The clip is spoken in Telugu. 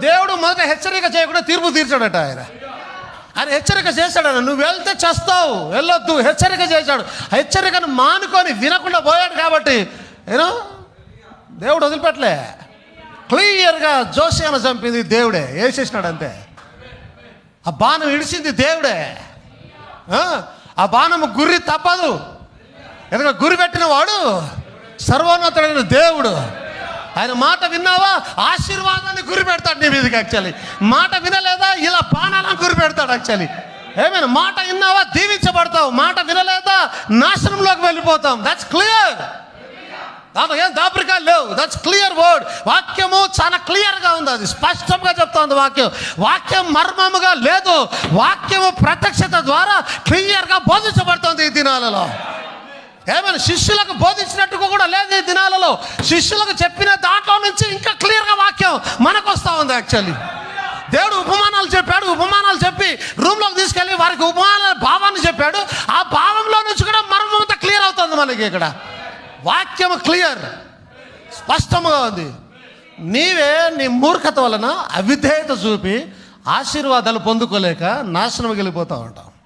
దేవుడు మొదట హెచ్చరిక చేయకుండా తీర్పు తీర్చాడట ఆయన. ఆయన హెచ్చరిక చేశాడు నువ్వు వెళ్తే చేస్తావు వెళ్ళొద్దు. హెచ్చరిక చేశాడు. ఆ హెచ్చరికను మానుకొని వినకుండా పోయాడు కాబట్టి ఏనో? దేవుడు వదిలిపెట్టలే. క్లియర్గా జోసియాను చంపింది దేవుడే వేసేసినాడు అంతే ఆ బాణం ఇడిచింది దేవుడే. ఆ, బాణం బాణము గురి తప్పదు. ఎందుకంటే గురి పెట్టిన వాడు సర్వోన్నతుడైన దేవుడు. ఆయన మాట విన్నావా? ఆశీర్వాదాన్ని గురి పెడతాడు నీ మీదకి యాక్చువల్లీ మాట వినలేదా? ఇలా బాణాలను గురి పెడతాడు యాక్చువల్లీ ఏమైనా మాట విన్నావా? దీవించబడతావు. మాట వినలేదా? నాశనంలోకి వెళ్ళిపోతాం. దట్స్ క్లియర్ దాంతో ఏం దాపరికాలు లేవు. దట్స్ క్లియర్ వర్డ్ వాక్యము చాలా క్లియర్గా ఉంది అది. స్పష్టంగా చెప్తోంది వాక్యం. వాక్యం మర్మముగా లేదు. వాక్యము ప్రత్యక్షత ద్వారా క్లియర్గా బోధించబడుతుంది ఈ దినాలలో. ఏమైనా శిష్యులకు బోధించినట్టుగా కూడా లేదు ఈ దినాలలో శిష్యులకు చెప్పిన దాంట్లో నుంచి ఇంకా క్లియర్గా వాక్యం మనకు వస్తూ ఉంది యాక్చువల్లీ. దేవుడు ఉపమానాలు చెప్పాడు ఉపమానాలు చెప్పి రూమ్లోకి తీసుకెళ్ళి వారికి ఉపమానాల భావాన్ని చెప్పాడు. ఆ భావంలో నుంచి కూడా మర్మంతా క్లియర్ అవుతుంది మనకి ఇక్కడ. వాక్యము క్లియర్ స్పష్టముగా ఉంది. నీవే నీ మూర్ఖత వలన అవిధేయత చూపి ఆశీర్వాదాలు పొందుకోలేక నాశనం వెళ్ళిపోతూ ఉంటావు.